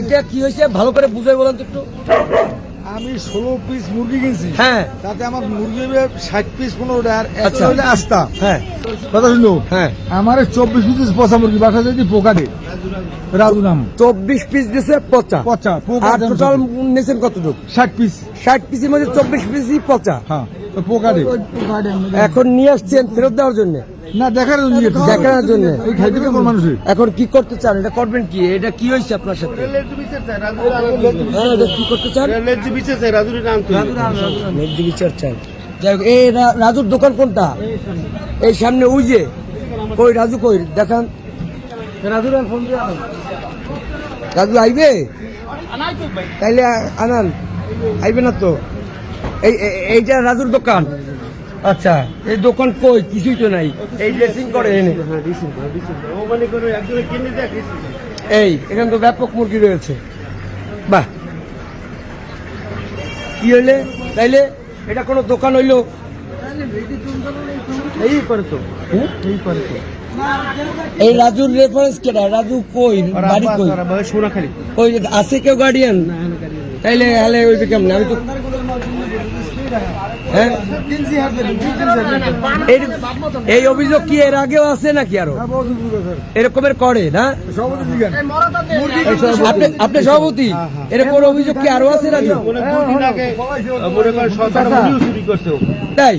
এটা কি হয়েছে? ভালো করে বুঝাই বলেন তো একটু। আমি ষোলো পিস মুরগি কিনছি। হ্যাঁ। তাতে আমার মুরগি ষাট পিস। আচ্ছা। হলে আস্তা হ্যাঁ। কথা শুনো। হ্যাঁ। আমার চব্বিশ পিস পচা মুরগি বাসা যদি পোকা দে। রাজু নাম। চব্বিশ পিস দিছে পচা। পচা আর টোটাল নিয়েছেন কতটুকু? ষাট পিস ষাট পিসের মধ্যে চব্বিশ পিসই পচা। হ্যাঁ। এখন নিয়ে আসছেন ফেরত দেওয়ার জন্য। না দেখার জন্য। দেখানোর জন্য। এখন কি করতে চান? এটা করবেন কি? এটা কি হয়েছে আপনার সাথে? হ্যাঁ কি করতে চান? ন্যায্য বিচার চান। যাই হোক এই রাজুর দোকান কোনটা? এই সামনে ওই যে। কই রাজু কই? দেখান। রাজু রাজু আইবে? তাইলে আনান। আইবে না তো? এই এই- এইটা রাজুর দোকান? আচ্ছা এই দোকান কই? কিছুই তো নাই। এই ড্রেসিং করে এনে। এই এখানে তো ব্যাপক মুরগি রয়েছে। বাহ। কি হইলে? তাইলে এটা কোনো দোকান হইল? এই করে তো। এই করে তো। এই রাজুর রেফারেন্স কেটা রাজু কই? বাড়ি কই? সোনাখালী। ওই আছে কেউ গার্ডিয়ান তাইলে হলে ওই কেমন? আমি তো এই- এই অভিযোগ কি এর আগেও আছে নাকি আরও? এরকমের করে না? আপনি আপনি সভাপতি? এরকম অভিযোগ কি আরও আছে চুরি করছে। ও। তাই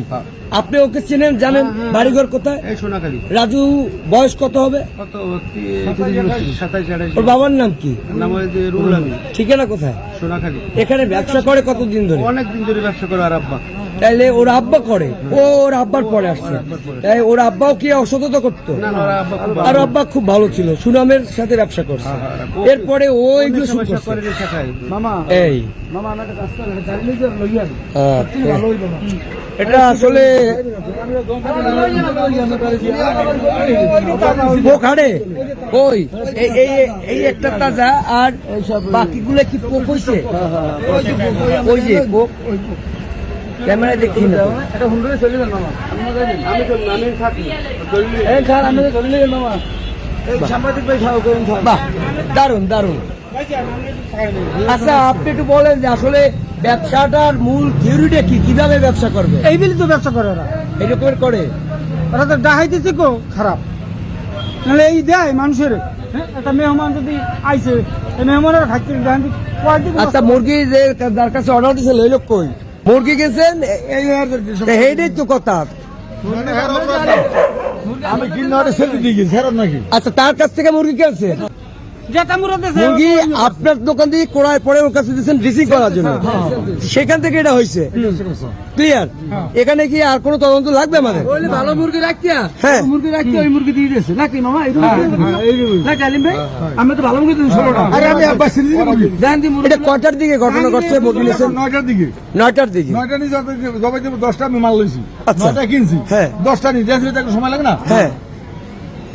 আপনি ওকে চিনেন জানেন বাড়িঘর কোথায়? এই সোনাখালী। রাজু বয়স কত হবে? ওর বাবার নাম কি? হয় ঠিকানা কোথায়? সোনাখালী। এখানে ব্যবসা করে কতদিন ধরে? অনেকদিন ধরে ব্যবসা করে আর আব্বা। তাইলে ওর আব্বা করে। ও ওর আব্বার পরে আসছে। তাই ওর আব্বাও কি অসততা করতো? আর আব্বা খুব ভালো ছিল। সুনামের সাথে ব্যবসা করছে। এরপরে ও এগুলো শুরু করছে। করে রেখে খায় মামা এই। আচ্ছা। এটা আসলে পোখাড়ে ওই এই একটা তাজা আর বাকিগুলো কি পোক হইছে? ওই যে পোক। ক্যামেরায় দেখি না। এটা হুন্ডরে চলে যান মামা। আমি তো আমি থাকি এই আমি তো চলে যান মামা। এই সাংবাদিক ভাই খাও করেন বাহ দারুণ দারুণ আচ্ছা আপনি একটু বলেন যে আসলে ব্যবসাটার মূল থিওরিটা কি? কীভাবে ব্যবসা করবে? এই বিলি তো ব্যবসা করে ওরা। এরকমের করে। ওরা তো ডাহাইতেছে কো খারাপ। নাহলে এই দেয় মানুষের হ্যাঁ? একটা মেহমান যদি আইছে এই মেহমানের আচ্ছা মুরগি যে যার কাছে অর্ডার দিয়েছে লই লোক কই? মুরগি গেছেন? তো কথা। আমি কিনে ওটা দিয়ে গেছি নাকি? আচ্ছা তার কাছ থেকে মুরগি কেছে মুরগি আপনার দোকান থেকে কোড়ায় পরে ওর কাছে দিয়েছেন ড্রেসিং করার জন্য। সেখান থেকে এটা হয়েছে। ক্লিয়ার এখানে কি আর কোনো তদন্ত লাগবে আমাদের? ভালো মুরগি রাখতে হ্যাঁ। মুরগি রাখতে ওই মুরগি দিয়ে দিয়েছে। নাকি মামা? নাকি আলিম ভাই? আমরা তো ভালো মুরগি এটা কয়টার দিকে ঘটনা ঘটছে মুরগি। নয়টার দিকে। নয়টার দিকে। নয়টা নিয়ে জবাই দেবো দশটা আমি মাল লইছি। আচ্ছা। নয়টা কিনছি। হ্যাঁ। দশটা নিয়ে। সময় লাগে না? হ্যাঁ।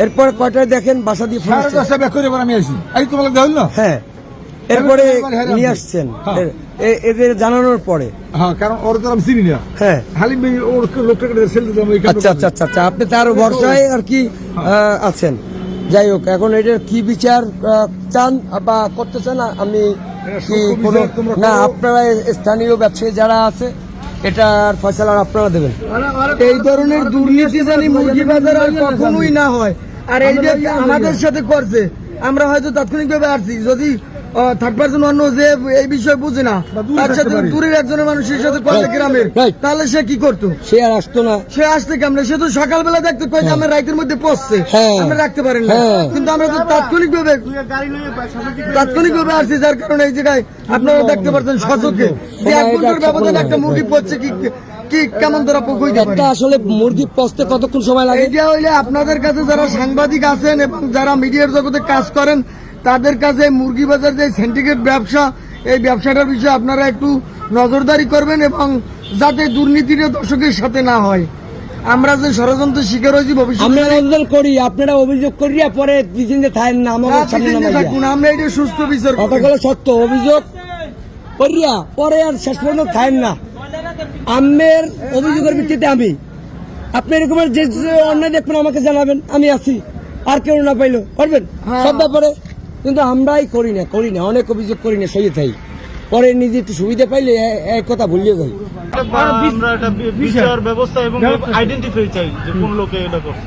এরপরে কয়টায় দেখেন বাসা দিয়ে ফোন সাড়ে দশটা ব্যাক করে আমি তোমাকে দেখল না? হ্যাঁ। এরপরে নিয়ে আসছেন। হ্যাঁ। এদের জানানোর পরে। হ্যাঁ কারণ ওর তো আমি চিনি না। হ্যাঁ। হালিম ভাই ওর লোকটাকে সেল দিতাম আচ্ছা আচ্ছা আচ্ছা আচ্ছা আপনি তার ভরসায় আর কি আছেন। যাই হোক এখন এটার কি বিচার চান বা করতে চান আমি কি কোনো না আপনারা স্থানীয় ব্যবসায়ী যারা আছে এটার ফয়সালা আপনারা দেবেন। এই ধরনের দুর্নীতি জানি মুরগি বাজার আর কখনোই না হয়। আর এই যে আমাদের সাথে করছে আমরা হয়তো তাৎক্ষণিকভাবে আসছি। যদি থার্ড পার্সন অন্য যে এই বিষয় বুঝে না তার সাথে দূরের একজনের মানুষের সাথে করলে গ্রামের তাহলে সে কি করতো? সে আর আসতো না। সে আসতে কেমনে? সে তো সকালবেলা দেখতে কয় যে আমরা রাইতের মধ্যে পড়ছে। হ্যাঁ। আমরা রাখতে পারেন না। হ্যাঁ। কিন্তু আমরা তো তাৎক্ষণিক ভাবে তাৎক্ষণিক ভাবে আসছি যার কারণে এই জায়গায় আপনারা দেখতে পাচ্ছেন সচকে যে এক ঘণ্টার একটা ব্যবধানে একটা মুরগি পড়ছে কি কি? কেমন ধরা আসলে মুরগি পচতে কতক্ষণ সময় লাগে? হইলে আপনাদের কাছে যারা সাংবাদিক আছেন এবং যারা মিডিয়ার জগতে কাজ করেন তাদের কাছে মুরগি বাজার যে সিন্ডিকেট ব্যবসা এই ব্যবসাটার বিষয়ে আপনারা একটু নজরদারি করবেন এবং যাতে দুর্নীতিটা দর্শকের সাথে না হয়। আমরা যে ষড়যন্ত্র শিকার হয়েছি আমরা ভবিষ্যতে করি আপনারা অভিযোগ করিয়া পরে পিছনে থাকেন না আমাদের রাত সামনে থাকুন আমরা এটা সুস্থ বিচার। সত্য অভিযোগ করিয়া পরে আর শেষ পর্যন্ত খাইন না। আমের অভিযোগের ভিত্তিতে আমি। আপনি এরকমের যে অন্যায় দেখবেন আমাকে জানাবেন আমি আছি। আর কেউ না পাইলো। পারবেন? হ্যাঁ। সব ব্যাপারে। কিন্তু আমরাই করি না করি না। অনেক অভিযোগ করি না সইয়ে থাই। পরে নিজে একটু সুবিধা পাইলে এক কথা ভুলিয়ে যাই। আমরা একটা বিচার ব্যবস্থা এবং আইডেন্টিফাই চাই যে কোন লোকে এটা করছে।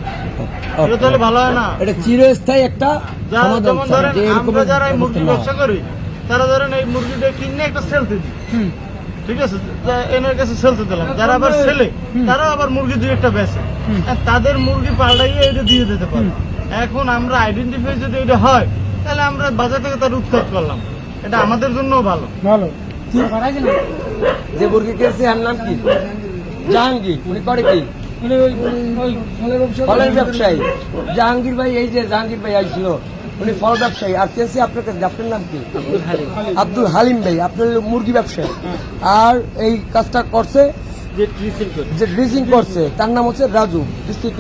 এটা তাহলে ভালো হয় না। এটা চিরস্থায়ী একটা সমাধান যেমন ধরেন আমরা যারা মুরগি ব্যবসা করি তারা ধরেন এই মুরগিটা কিনে একটা দিই। ঠিক আছে? যা এনার কাছে সেলতে দিলাম। যারা আবার ছেলে তারা আবার মুরগি দুই একটা আর তাদের মুরগি পাল্টাইয়ে এটা দিয়ে দিতে পারে এখন আমরা আইডেন্টিফাই যদি এটা হয় তাহলে আমরা বাজার থেকে তার উৎখাত করলাম। এটা আমাদের জন্যও ভালো। ভালো। যে মুরগি কিনছে এর নাম কি? জাহাঙ্গীর। উনি করে কি? ফলের ফলের ব্যবসায়ী। জাহাঙ্গীর ভাই এই যে জাহাঙ্গীর ভাই আইছিল। উনি ফল ব্যবসায়ী। আর কেসি আপনার কাছে আপনার নাম কি? আব্দুল হালিম। ভাই আপনার মুরগি ব্যবসায়ী। আর এই কাজটা করছে যে ড্রেসিং করছে। তার নাম হচ্ছে রাজু ডিস্ট্রিক্ট